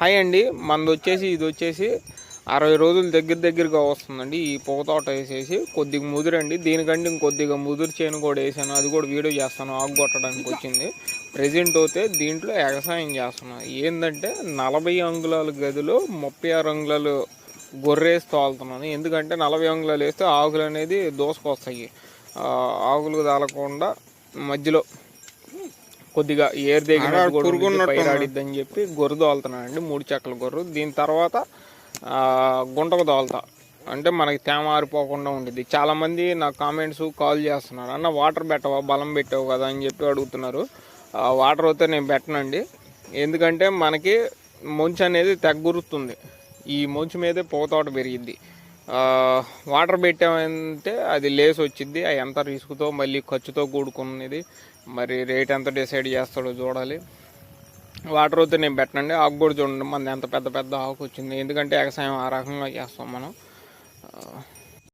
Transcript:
Hi అండి. మనది వచ్చేసి ఇది వచ్చేసి అరవై రోజుల దగ్గర దగ్గరగా వస్తుందండి. ఈ పొగ తోట వేసేసి కొద్దిగా ముదురండి. దీనికంటే ఇంకొద్దిగా ముదురు చేను కూడా వేసాను. అది కూడా వీడియో చేస్తాను. ఆకు కొట్టడానికి వచ్చింది. ప్రజెంట్ అయితే దీంట్లో ఎగసాయం చేస్తున్నాను ఏంటంటే నలభై అంగుళాల గదిలో ముప్పై ఆరు అంగుళాలు గొర్రేసి తోలుతున్నాను. ఎందుకంటే నలభై అంగుళాలు వేస్తే ఆకులు అనేది దోసుకొస్తాయి. ఆకులు తాలకుండా మధ్యలో కొద్దిగా ఏర్ దగ్గర పైరాడిద్దని చెప్పి గొర్రె దోలుతున్నానండి మూడు చెక్కల గొర్రె. దీని తర్వాత గుంటకు దోలుతా అంటే మనకి తేమ ఆరిపోకుండా ఉంటుంది చాలా మంది నాకు కామెంట్స్ కాల్ చేస్తున్నారు. అన్న వాటర్ పెట్టవా? బలం పెట్టావు కదా? అని చెప్పి అడుగుతున్నారు. వాటర్ అయితే నేను పెట్టనండి. ఎందుకంటే మనకి మంచు అనేది తెగ్గురుతుంది ఈ మంచు మీదే పోతోట పెరిగిద్ది. ఆ, వాటర్ పెట్టామంటే అది లేస్ వచ్చింది అది ఎంత రిస్క్తో మళ్ళీ ఖర్చుతో కూడుకున్నది మరి రేట్ ఎంత డిసైడ్ చేస్తాడో చూడాలి. వాటర్ అయితే నేను పెట్టండి ఆకు కూడా చూడండి మన ఎంత పెద్ద పెద్ద ఆకు వచ్చింది. ఎందుకంటే ఎగసాయం ఆ రకంగా చేస్తాం మనం.